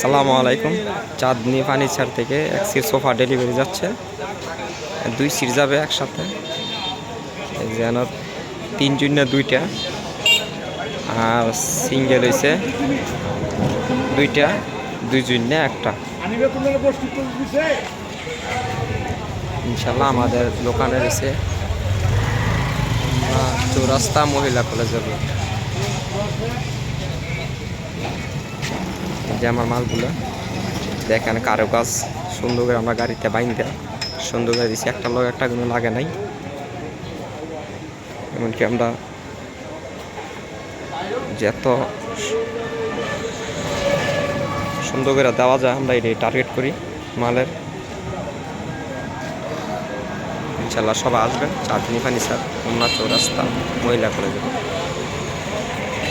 সালামু আলাইকুম। চাঁদনি ফার্নিচার থেকে এক সিট সোফা ডেলিভারি যাচ্ছে। দুই সিট যাবে একসাথে। যেন তিন জন্য দুইটা। আর সিঙ্গেল হয়েছে দুইটা, দুই জন্য একটা। ইনশাল্লাহ আমাদের দোকানে রয়েছে। চৌরাস্তা মহিলা কলেজের যে আমার মালগুলো। দেখেন কারও কাজ সুন্দর করে আমরা গাড়িতে বাইন্দে, সুন্দর করে দিচ্ছি একটা লোক একটা কোনো লাগে নাই। এমনকি আমরা যত সুন্দর করে দেওয়া যায়, আমরা এটাই টার্গেট করি মালের। ইনশাল্লাহ সবাই আসবেন। চাঁদনি ফার্নিচার খুলনা চৌরাস্তা, মহিলা কলেজে।